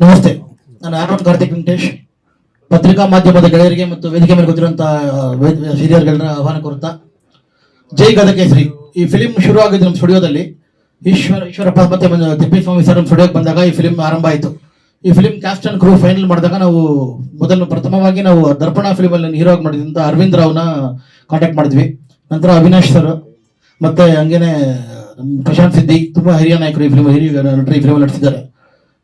ನಮಸ್ತೆ. ನಾನು ಆರೋನ್ ಕಾರ್ತಿಕ್ ವೆಂಕಟೇಶ್. ಪತ್ರಿಕಾ ಮಾಧ್ಯಮದ ಗೆಳೆಯರಿಗೆ ಮತ್ತು ವೇದಿಕೆ ಮೇಲೆ ಗೊತ್ತಿರುವಂತಹ ಹಿರಿಯರ್ಗಳನ್ನ ಆಹ್ವಾನ ಕೋರುತ್ತಾ. ಜೈ ಗದಕೇಸರಿ ಈ ಫಿಲಿಂ ಶುರು ಆಗಿದ್ದು ನಮ್ಮ ಸ್ಟುಡಿಯೋದಲ್ಲಿ. ಈಶ್ವರ, ಈಶ್ವರಪ್ಪ ಮತ್ತೆ ತಿಪ್ಪಿ ತಿಪ್ಪೇಸ್ವಾಮಿ ಸರ್ ನಮ್ಮ ಸ್ಟುಡಿಯೋಗೆ ಬಂದಾಗ ಈ ಫಿಲಿಂ ಆರಂಭ ಆಯಿತು. ಈ film cast and crew final ಮಾಡಿದಾಗ ನಾವು ಮೊದಲು ಪ್ರಥಮವಾಗಿ ನಾವು ದರ್ಪಣ ಫಿಲಿಮಲ್ಲಿ ಹೀರೋ ಆಗಿ ಮಾಡಿದಂಥ ಅರವಿಂದ್ ರಾವ್ನ ಕಾಂಟ್ಯಾಕ್ಟ್ ಮಾಡಿದ್ವಿ. ನಂತರ ಅವಿನಾಶ್ ಸರ್ ಮತ್ತೆ ಹಂಗೇನೆ ಪ್ರಶಾಂತ್ ಸಿದ್ದಿ, ತುಂಬಾ ಹಿರಿಯ ನಾಯಕರು ಈ ಫಿಲ್ಮ್ ಹಿರಿಯ ನಟರು ಈ ಫಿಲ್ಮ್ ನಟಿಸಿದ್ದಾರೆ.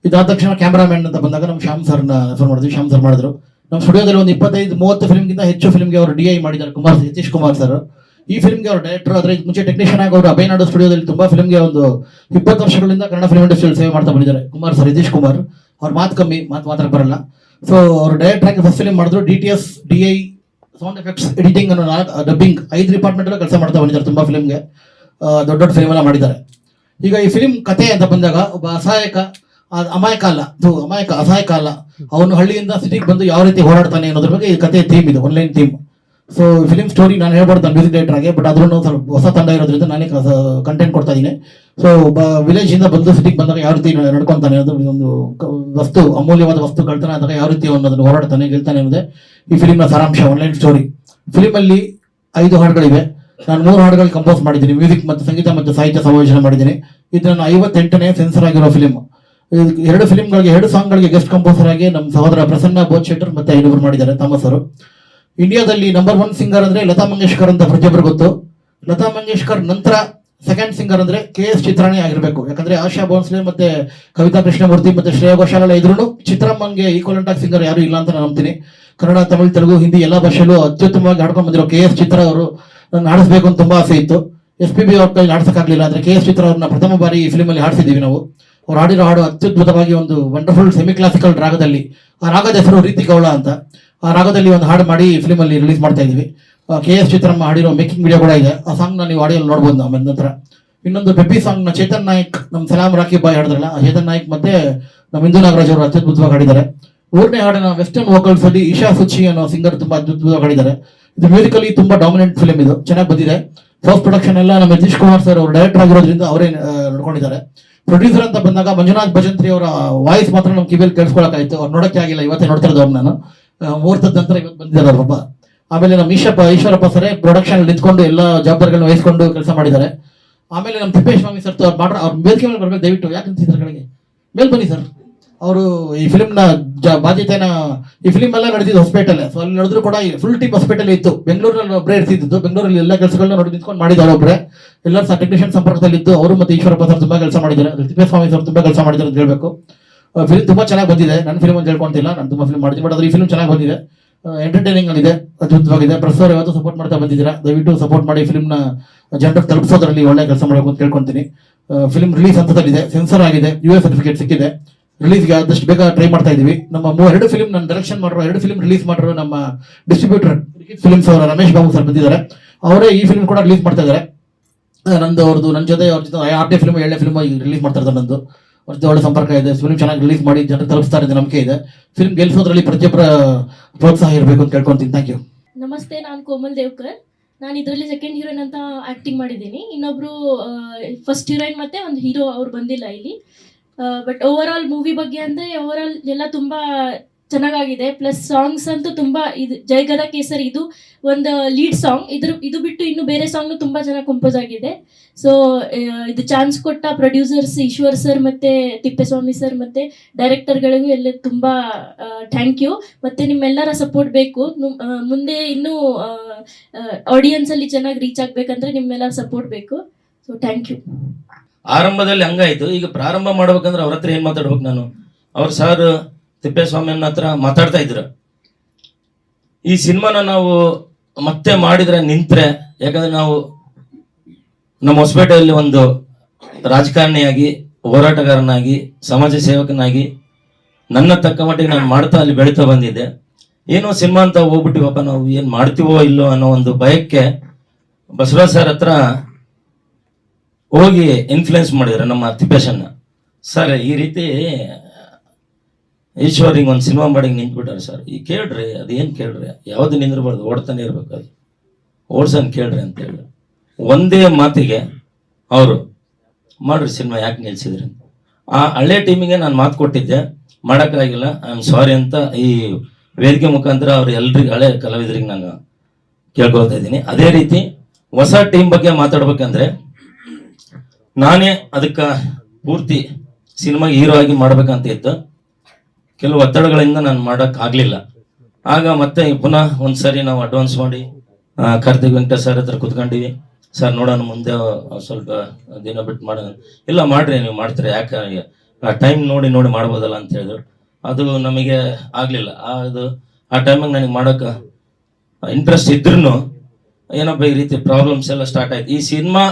ಇದಾದ ತಕ್ಷಣ ಕ್ಯಾಮ್ರಾಮನ್ ಅಂತ ಬಂದಾಗ ನಮ್ಮ ಶ್ಯಾಮ್ ಸರ್ನ ಫೋನ್ ಮಾಡಿದ್ವಿ. ಶ್ಯಾಮ್ ಸರ್ ಮಾಡಿದ್ರು. ನಮ್ಮ ಸ್ಟುಡಿಯೋದಲ್ಲಿ ಒಂದು ಇಪ್ಪತ್ತೈದು, ಮೂವತ್ತು ಫಿಲ್ಮ್ಗಿಂತ ಹೆಚ್ಚು ಫಿಲ್ಮ್ಗೆ ಅವರು ಡಿ ಐ ಮಾಡಿದ್ದಾರೆ, ಕುಮಾರ್ ಯತೀಶ್ ಕುಮಾರ್ ಸರ್ ಈ ಫಿಲ್ಮ್ಗೆ ಅವರು ಡೈರೆಕ್ಟರ್ ಆದ್ರೆ ಮುಂಚೆ ಟೆಕ್ನಿಷಿಯನ್ ಆಗಿ ಅವರು ಅಭಯನಾಡು ಸ್ಟುಡಿಯೋದಲ್ಲಿ ತುಂಬಾ ಫಿಲ್ಮ್ಗೆ ಒಂದು ಇಪ್ಪತ್ತು ವರ್ಷಗಳಿಂದ ಕನ್ನಡ ಫಿಲ್ಮ್ ಇಂಡಸ್ಟ್ರಿಯಲ್ಲಿ ಸೇವೆ ಮಾಡ್ತಾ ಬಂದಿದ್ದಾರೆ. ಕುಮಾರ್ ಸರ್ ಯತೀಶ್ ಕುಮಾರ್, ಅವ್ರ ಮಾತು ಕಮ್ಮಿ, ಮಾತು ಮಾತ್ರ ಬರಲ್ಲ. ಸೊ ಅವರು ಡೈರೆಕ್ಟರ್ ಆಗಿ ಫಸ್ಟ್ ಫಿಲ್ಮ್ ಮಾಡಿದ್ರು. D T S D I sound effects editing ಅನ್ನೋ ಡಬ್ಬಿಂಗ್ ಐದು ಡಿಪಾರ್ಟ್ಮೆಂಟ್ ಕೆಲಸ ಮಾಡ್ತಾ ಬಂದಿದ್ದಾರೆ ತುಂಬಾ ಫಿಲ್ಮ್ಗೆ ದೊಡ್ಡ ದೊಡ್ಡ ಫಿಲ್ಮ್ ಎಲ್ಲ ಮಾಡಿದ್ದಾರೆ. ಈಗ ಈ ಫಿಲ್ಮ್ ಕತೆ ಅಂತ ಬಂದಾಗ ಒಬ್ಬ ಅಸಹಾಯಕ ಅಮಾಯಕ ಅಲ್ಲ. ಅಮಾಯಕ, ಅಸಹಾಯಕ ಅಲ್ಲ. ಅವನು ಹಳ್ಳಿಯಿಂದ ಸಿಟಿಗೆ ಬಂದು ಯಾವ ರೀತಿ ಹೋರಾಡ್ತಾನೆ ಅನ್ನೋದ್ರ ಬಗ್ಗೆ ಈ ಕತೆ ಥೀಮ್ ಇದೆ online theme so film story ನಾನು ಹೇಳ್ಬಾರ್ದು ಮ್ಯೂಸಿಕ್ ಡೈರೆಕ್ಟರ್ ಆಗಿ ಬಟ್ ಅದ್ರೂ ಸ್ವಲ್ಪ ಹೊಸ ತಂಡ ಇರೋದ್ರಿಂದ ನಾನೇ ಕಂಟೆಂಟ್ ಕೊಡ್ತಾ ಇದ್ದೀನಿ. ಸೊ ವಿಲೇಜ್ ಇಂದ ಬಂದು ಸಿಟಿಗೆ ಬಂದಾಗ ಯಾವ ರೀತಿ ನಡ್ಕೊತಾನೆ ಅದು ಒಂದು ವಸ್ತು, ಅಮೂಲ್ಯವಾದ ವಸ್ತು ಕಳ್ತಾನೆ ಆದಾಗ ಯಾವ ರೀತಿ ಅವನು ಅದನ್ನು ಹೋರಾಡ್ತಾನೆ, ಗೆಲ್ತಾನೆ ಅನ್ನೋದೇ ಈ ಫಿಲಿಮ್ನ ಸಾರಾಂಶ ಆನ್ಲೈನ್ ಸ್ಟೋರಿ ಫಿಲಿಮಲ್ಲಿ ಐದು ಹಾಡುಗಳಿವೆ. ನಾನು ಮೂರು ಹಾಡುಗಳು ಕಂಪೋಸ್ ಮಾಡಿದ್ದೀನಿ. ಮ್ಯೂಸಿಕ್ ಮತ್ತು ಸಂಗೀತ ಮತ್ತು ಸಾಹಿತ್ಯ ಸಮಾವೇಶನ ಮಾಡಿದ್ದೀನಿ. ಇದು ನನ್ನ ಐವತ್ತೆಂಟನೇ ಸೆನ್ಸರ್ ಆಗಿರೋ ಫಿಲಿಮ್ ಎರಡು ಫಿಲ್ಮ್ಗಳಿಗೆ, ಎರಡು ಸಾಂಗ್ಗಳಿಗೆ ಗೆಸ್ಟ್ ಕಂಪೋಸರ್ ಆಗಿ ನಮ್ಮ ಸಹೋದರ ಪ್ರಸನ್ನ ಬೋಧ್ ಶೆಟ್ಟರ್ ಮತ್ತೆ ಐನೂರು ಮಾಡಿದ್ದಾರೆ, ಥಾಮಸ್ ಅವರು. ಇಂಡಿಯಾದಲ್ಲಿ ನಂಬರ್ ಒನ್ ಸಿಂಗರ್ ಅಂದ್ರೆ ಲತಾ ಮಂಗೇಶ್ಕರ್ ಅಂತ ಪ್ರತಿಯೊಬ್ಬರು ಗೊತ್ತು. ಲತಾ ಮಂಗೇಶ್ಕರ್ ನಂತರ ಸೆಕೆಂಡ್ ಸಿಂಗರ್ ಅಂದ್ರೆ ಕೆ ಎಸ್ ಚಿತ್ರಾಣಿ ಆಗಿರಬೇಕು. ಯಾಕಂದ್ರೆ ಆಶಾ ಭೋನ್ಸ್ಲೆ ಮತ್ತೆ ಕವಿತಾ ಕೃಷ್ಣಮೂರ್ತಿ ಮತ್ತೆ ಶ್ರೇಯಾ ಘೋಷಾಲ ಇದ್ರು ಚಿತ್ರಮ್ಮಂಗೆ ಈಕ್ವಲೆಂಟ್ ಆಗಿ ಸಿಂಗರ್ ಯಾರು ಇಲ್ಲ ಅಂತ ನಾನು ನಂಬ್ತೀನಿ. ಕನ್ನಡ, ತಮಿಳು, ತೆಲುಗು, ಹಿಂದಿ ಎಲ್ಲ ಭಾಷೆಯಲ್ಲೂ ಅತ್ಯುತ್ತಮವಾಗಿ ಹಾಡ್ಕೊಂಡ್ ಬಂದಿರೋ ಕೆ ಎಸ್ ಚಿತ್ರ ಅವರು ನಾನು ಹಾಡಿಸ್ಬೇಕು ಅಂತ ತುಂಬಾ ಆಸೆ ಇತ್ತು. ಎಸ್ ಪಿ ಬಿ ಅವ್ರ ಕೈಲಿ ಹಾಡ್ಸಕ್ಕಾಗ್ಲಿಲ್ಲ ಅಂದ್ರೆ ಕೆ ಎಸ್ ಚಿತ್ರ ಅವ್ರನ್ನ ಪ್ರಥಮ ಬಾರಿ ಈ ಫಿಲ್ಮ್ ಅಲ್ಲಿ ಹಾಡಿಸಿದೀವಿ ನಾವು. ಅವ್ರು ಹಾಡಿರೋ ಹಾಡು ಅತ್ಯದ್ಭುತವಾಗಿ ಒಂದು ವಂಡರ್ಫುಲ್ ಸೆಮಿ ಕ್ಲಾಸಿಕಲ್ ರಾಗದಲ್ಲಿ, ಆ ರಾಗದ ಹೆಸರು ರೀತಿ ಗೌಳ ಅಂತ. ಆ ರಾಗದಲ್ಲಿ ಒಂದು ಹಾಡು ಮಾಡಿ ಫಿಲ್ಮ್ ಅಲ್ಲಿ ರಿಲೀಸ್ ಮಾಡ್ತಾ ಇದೀವಿ ಕೆ ಎಸ್ ಚಿತ್ರಮ್ಮ ಹಾಡಿರೋ ಮೇಕಿಂಗ್ ವಿಡಿಯೋ ಕೂಡ ಇದೆ. ಆ ಸಾಂಗ್ ನೀವು ಆಡಿಯೋಲ್ಲಿ ನೋಡ್ಬೋದು ನಾವು ನಂತರ. ಇನ್ನೊಂದು ಸಾಂಗ್ನ ಚೇತನ್ ನಾಯಕ್ ನಮ್ಮ ಸಲಾಮ್ ರಾಕಿ ಬಾಯ್ ಹಾಡಿದ್ರಲ್ಲ, ಆ ಚೇತನ್ ನಾಯಕ್ ಮತ್ತೆ ನಮ್ಮ ಇಂದು ನಾಗರಾಜ್ ಅವರು ಅತ್ಯದ್ಭುತವಾಗಿ ಹಾಡಿದ್ದಾರೆ. ಮೂರನೇ ಹಾಡಿನ ವೆಸ್ಟರ್ನ್ ವೋಕಲ್ಸ್ ಅಲ್ಲಿ ಇಶಾ ಸುಚಿ ಅನ್ನೋ ಸಿಂಗರ್ ತುಂಬಾ ಅದ್ಭುತವಾಗಿ ಹಾಡಿದ್ದಾರೆ. ಇದು ಮ್ಯೂಸಿಕಲಿ ತುಂಬಾ ಡಾಮಿನೆಂಟ್ ಫಿಲ್ಮ್ ಇದು. ಚೆನ್ನಾಗಿ ಬಂದಿದೆ. ಫಸ್ಟ್ ಪ್ರೊಡಕ್ಷನ್ ಎಲ್ಲ ನಮ್ಮ ಯತೀಶ್ ಕುಮಾರ್ ಸರ್ ಅವರು ಡೈರೆಕ್ಟರ್ ಆಗಿರೋದ್ರಿಂದ ಅವರೇ ನೋಡ್ಕೊಂಡಿದ್ದಾರೆ. ಪ್ರೊಡ್ಯೂಸರ್ ಅಂತ ಬಂದಾಗ ಮಂಜುನಾಥ್ ಭಜಂತ್ರಿ ಅವರ ವಾಯ್ಸ್ ಮಾತ್ರ ನಮ್ಮ ಕಿವಿಯಲ್ಲಿ ಕೇಳಿಸ್ಕೊಳಕಾಯ್ತು. ಅವ್ರು ನೋಡಕ್ಕೆ ಆಗಿಲ್ಲ, ಇವತ್ತೇ ನೋಡ್ತಾ ಅವ್ರು ನಾನು. ಮುಹೂರ್ತದ ನಂತರ ಇವತ್ತು ಬಂದಿದ್ದಾರೆ ಅವ್ರ ಪಾಪ ಆಮೇಲೆ ನಮ್ಮ ಈಶಪ್ಪ, ಈಶ್ವರಪ್ಪ ಸರೇ ಪ್ರೊಡಕ್ಷನ್ ನಿಂತ್ಕೊಂಡು ಎಲ್ಲ ಜವಾಬ್ದಾರಿಗಳನ್ನ ವಹಿಸ್ಕೊಂಡು ಕೆಲಸ ಮಾಡಿದ್ದಾರೆ. ಆಮೇಲೆ ನಮ್ಮ ತಿಪ್ಪೇಸ್ವಾಮಿ ಸರ್ ಅವ್ರು ಮಾಡ್ರ ಅವ್ರ ಮೇಲೆ ಬರ್ಬೇಕು, ದಯವಿಟ್ಟು. ಯಾಕಂತ ಕಡೆಗೆ ಮೇಲ್ ಬನ್ನಿ ಸರ್ ಅವರು ಈ ಫಿಲ್ಮ್ನ ಬಾಧ್ಯತೆನ ಈ ಫಿಲ್ಮ್ ಎಲ್ಲ ನಡೆದಿದ್ದು ಹಾಸ್ಪಿಟಲ್ ಸೊ ಅಲ್ಲಿ ನಡೆದ್ರು ಕೂಡ ಫುಲ್ ಟೀಮ್ ಹಾಸ್ಪಿಟಲ್ ಇತ್ತು. ಬೆಂಗಳೂರಲ್ಲಿ ಒಬ್ಬರೇ ಇರ್ತಿದ್ದು ಬೆಂಗಳೂರಲ್ಲಿ ಎಲ್ಲ ಕೆಲಸಗಳನ್ನ ನೋಡಿ ನಿಂತ್ಕೊಂಡು ಮಾಡಿದ್ದಾರೆ ಒಬ್ಬರೇ ಎಲ್ಲರೂ ಸಹ ಟೆಕ್ನಿಷಿಯನ್ ಸಂಪರ್ಕದಲ್ಲಿ ಇದ್ದು, ಅವರು ಮತ್ತೆ ಈಶ್ವರಪ್ಪ ಸರ್ ತುಂಬಾ ಕೆಲಸ ಮಾಡಿದ್ದಾರೆ. ತಿಪ್ಪೇಸ್ವಾಮಿ ಸರ್ ತುಂಬಾ ಕೆಲಸ ಮಾಡಿದ್ದಾರೆ ಅಂತ ಹೇಳ್ಬೇಕು. ಫಿಲ್ಮ್ ತುಂಬಾ ಚೆನ್ನಾಗಿ ಬಂದಿದೆ. ನನ್ನ ಫಿಲ್ಮ್ ಅಂತ ಹೇಳ್ಕೊಂತಿಲ್ಲ. ನಾನು ತುಂಬಾ ಫಿಲ್ಮ್ ಮಾಡಿದ್ದೀನಿ. ಬಟ್ ಅದ್ರ ಈ ಫಿಲ್ಮ್ ಚೆನ್ನಾಗಿ ಬಂದಿದೆ. ಎಂಟರ್ಟೈನಿಂಗ್ ಆಗಿದೆ. ಅದ್ಭುತವಾಗಿದೆ. ಪ್ರೆಸ್ ಅವರು ಸಪೋರ್ಟ್ ಮಾಡ್ತಾ ಬಂದಿದ್ದೀರಾ? ದಯವಿಟ್ಟು ಸಪೋರ್ಟ್ ಮಾಡಿ ಫಿಲ್ಮ್ನ ಜನರಿಗೆ ತಲುಪಿಸೋದ್ರಲ್ಲಿ ಒಳ್ಳೆ ಕೆಲಸ ಮಾಡಬೇಕು ಅಂತ ಕೇಳ್ಕೊಂತೀನಿ ಫಿಲ್ಮ್ ರಿಲೀಸ್ ಹಂತದಲ್ಲಿದೆ. ಸೆನ್ಸರ್ ಆಗಿದೆ. ಯು ಎಸ್ ಸರ್ಟಿಫಿಕೇಟ್ ಸಿಕ್ಕಿದೆ. ರಿಲೀಸ್ಗೆ ಆದಷ್ಟು ಬೇಗ ಟ್ರೈ ಮಾಡ್ತಾ ಇದೀವಿ ನಮ್ಮ ಎರಡು ಫಿಲ್ಮ್ ನಾನು ಡೈರೆಕ್ಷನ್ ಮಾಡಿರೋ ಎರಡು ಫಿಲ್ಮ್ ರಿಲೀಸ್ ಮಾಡಿರೋ ನಮ್ಮ ಡಿಸ್ಟ್ರಿಬ್ಯೂಟರ್ ಫಿಲ್ಮ್ಸ್ ಅವರ ರಮೇಶ್ ಬಾಬು ಸರ್ ಬಂದಿದ್ದಾರೆ. ಅವರೇ ಈ ಫಿಲ್ಮ್ ಕೂಡ ರಿಲೀಸ್ ಮಾಡ್ತಾ ಇದ್ದಾರೆ. ನಂದು ಅವ್ರದ್ದು ನನ್ನ ಜೊತೆ ಅವ್ರ ಜೊತೆ ಆರನೇ ಫಿಲ್ಮ್ ಏಳನೇ ಫಿಲ್ಮ್ ರಿಲೀಸ್ ಮಾಡ್ತಾ ಇದ್ದಾರೆ ನಂದು. ಅವ್ರ ಜೊತೆ ಒಳ್ಳೆ ಸಂಪರ್ಕ ಇದೆ. ಫಿಲ್ಮ್ ಚೆನ್ನಾಗಿ ರಿಲೀಸ್ ಮಾಡಿ ಜನ ತಲುಪಿಸ್ತಾ ಇದೆ ನಂಬಿಕೆ ಇದೆ. ಫಿಲ್ಮ್ ಗೆಲ್ಸೋದ್ರಲ್ಲಿ ಪ್ರತಿಯೊಬ್ಬರ ಪ್ರೋತ್ಸಾಹ ಇರಬೇಕು ಅಂತ ಕೇಳ್ಕೊಂತೀನಿ. ಥ್ಯಾಂಕ್ ಯು ನಮಸ್ತೆ, ನಾನು ಕೋಮಲ್ ದೇವ್ಕರ್. ನಾನು ಇದರಲ್ಲಿ ಸೆಕೆಂಡ್ ಹೀರೋಯಿನ್ ಅಂತ ಆಕ್ಟಿಂಗ್ ಮಾಡಿದ್ದೀನಿ. ಇನ್ನೊಬ್ರು ಫಸ್ಟ್ ಹೀರೋಯಿನ್ ಮತ್ತೆ ಒಂದು ಹೀರೋ ಅವ್ರು ಬಂದಿಲ್ಲ ಇಲ್ಲಿ. ಬಟ್ ಓವರ್ ಆಲ್ ಮೂವಿ ಬಗ್ಗೆ ಅಂದ್ರೆ ಓವರ್ ಆಲ್ ಎಲ್ಲ ತುಂಬಾ ಚೆನ್ನಾಗಾಗಿದೆ. ಪ್ಲಸ್ ಸಾಂಗ್ಸ್ ಅಂತೂ ತುಂಬಾ ಇದು ಜೈಗದ ಕೇಸರಿ ಇದು ಒಂದು ಲೀಡ್ ಸಾಂಗ್ ಇದ್ರ ಇದು ಬಿಟ್ಟು ಇನ್ನು ಬೇರೆ ಸಾಂಗ್ ತುಂಬಾ ಚೆನ್ನಾಗಿ ಕಂಪೋಸ್ ಆಗಿದೆ. ಸೊ ಇದು ಚಾನ್ಸ್ ಕೊಟ್ಟ ಪ್ರೊಡ್ಯೂಸರ್ಸ್ ಈಶ್ವರ್ ಸರ್ ಮತ್ತೆ ತಿಪ್ಪೇಸ್ವಾಮಿ ಸರ್ ಮತ್ತೆ ಡೈರೆಕ್ಟರ್ಗಳಿಗೂ ಎಲ್ಲ ತುಂಬಾ ಥ್ಯಾಂಕ್ ಯು ಮತ್ತೆ ನಿಮ್ಮೆಲ್ಲರ ಸಪೋರ್ಟ್ ಬೇಕು. ಮುಂದೆ ಇನ್ನೂ ಆಡಿಯನ್ಸ್ ಅಲ್ಲಿ ಚೆನ್ನಾಗಿ ರೀಚ್ ಆಗ್ಬೇಕಂದ್ರೆ ನಿಮ್ಮೆಲ್ಲರ ಸಪೋರ್ಟ್ ಬೇಕು. ಸೊ ಥ್ಯಾಂಕ್ ಯು ಆರಂಭದಲ್ಲಿ ಹಂಗಾಯ್ತು. ಈಗ ಪ್ರಾರಂಭ ಮಾಡ್ಬೇಕಂದ್ರೆ ಅವ್ರ ಹತ್ರ ಏನ್ ಮಾತಾಡ್ಬೇಕು ನಾನು? ಅವ್ರ ಸರ್ ತಿಪ್ಪೇಸ್ವಾಮಿ ಅನ್ನ ಹತ್ರ ಮಾತಾಡ್ತಾ ಇದ್ರು. ಈ ಸಿನಿಮಾನ ನಾವು ಮತ್ತೆ ಮಾಡಿದ್ರೆ ನಿಂತ್ರೆ, ಯಾಕಂದ್ರೆ ನಾವು ನಮ್ಮ ಹೊಸಪೇಟೆಯಲ್ಲಿ ಒಂದು ರಾಜಕಾರಣಿಯಾಗಿ, ಹೋರಾಟಗಾರನಾಗಿ, ಸಮಾಜ ಸೇವಕನಾಗಿ, ನನ್ನ ತಕ್ಕ ಮಟ್ಟಿಗೆ ನಾನು ಮಾಡ್ತಾ ಅಲ್ಲಿ ಬೆಳೀತಾ ಬಂದಿದ್ದೆ. ಏನೋ ಸಿನಿಮಾ ಅಂತ ಹೋಗ್ಬಿಟ್ಟಿವಪ್ಪ, ನಾವು ಏನ್ ಮಾಡ್ತೀವೋ ಇಲ್ಲೋ ಅನ್ನೋ ಒಂದು ಭಯಕ್ಕೆ ಬಸವರಾಜ್ ಸರ್ ಹತ್ರ ಹೋಗಿ ಇನ್ಫ್ಲುಯೆನ್ಸ್ ಮಾಡಿದ್ರು ನಮ್ಮ ತಿಪ್ಪೇಶನ್ನ ಸರ್, ಈ ರೀತಿ ಈಶ್ವರ್ ಹಿಂಗೆ ಒಂದು ಸಿನಿಮಾ ಮಾಡಿ ನಿಂತ್ಬಿಟ್ಟಾರೆ ಸರ್. ಈ ಕೇಳ್ರಿ ಅದೇನು ಕೇಳ್ರಿ? ಯಾವುದು ನಿಂದಿರ್ಬಾರ್ದು? ಓಡ್ತಾನೆ ಇರ್ಬೇಕು ಅದು. ಓಡ್ಸನ್ ಕೇಳ್ರಿ ಅಂತೇಳಿ. ಒಂದೇ ಮಾತಿಗೆ ಅವರು, ಮಾಡ್ರಿ ಸಿನಿಮಾ ಯಾಕೆ ನಿಲ್ಸಿದ್ರಿ. ಆ ಹಳೆ ಟೀಮಿಗೆ ನಾನು ಮಾತು ಕೊಟ್ಟಿದ್ದೆ. ಮಾಡೋಕ್ಕಾಗಿಲ್ಲ ಐ ಆಮ್ ಸಾರಿ ಅಂತ ಈ ವೇದಿಕೆ ಮುಖಾಂತರ ಅವ್ರು ಎಲ್ರಿಗೆ, ಹಳೆ ಕಲಾವಿದರಿಗೆ ನಾನು ಕೇಳ್ಕೊಳ್ತಾ ಇದ್ದೀನಿ. ಅದೇ ರೀತಿ ಹೊಸ ಟೀಮ್ ಬಗ್ಗೆ ಮಾತಾಡ್ಬೇಕಂದ್ರೆ ನಾನೇ ಅದಕ್ಕೆ ಪೂರ್ತಿ ಸಿನಿಮಾ ಹೀರೋ ಆಗಿ ಮಾಡ್ಬೇಕಂತ ಇತ್ತು ಕೆಲವು ಒತ್ತಡಗಳಿಂದ ನಾನು ಮಾಡಕ್ ಆಗ್ಲಿಲ್ಲ. ಆಗ ಮತ್ತೆ ಪುನಃ ಒಂದ್ಸರಿ ನಾವು ಅಡ್ವಾನ್ಸ್ ಮಾಡಿ ಕಾರ್ತಿಕ್ ವೆಂಕಟೇಶ್ ಸರ್ ಹತ್ರ ಕುತ್ಕೊಂಡಿವಿ. ಸರ್ ನೋಡೋಣ ಮುಂದೆ ಸ್ವಲ್ಪ ದಿನ ಬಿಟ್ಟು ಮಾಡೋಣ. ಇಲ್ಲ, ಮಾಡ್ರಿ, ನೀವು ಮಾಡ್ತೀರಿ, ಯಾಕೆ? ಟೈಮ್ ನೋಡಿ ನೋಡಿ ಮಾಡ್ಬೋದಲ್ಲ ಅಂತ ಹೇಳಿದ್ರು. ಅದು ನಮಗೆ ಆಗ್ಲಿಲ್ಲ. ಅದು, ಆ ಟೈಮಿಗೆ ನನಗೆ ಮಾಡೋಕೆ ಇಂಟ್ರೆಸ್ಟ್ ಇದ್ರೂ ಏನಪ್ಪ ಈ ರೀತಿ ಪ್ರಾಬ್ಲಮ್ಸ್ ಎಲ್ಲ ಸ್ಟಾರ್ಟ್ ಆಯ್ತು. ಈ ಸಿನಿಮಾ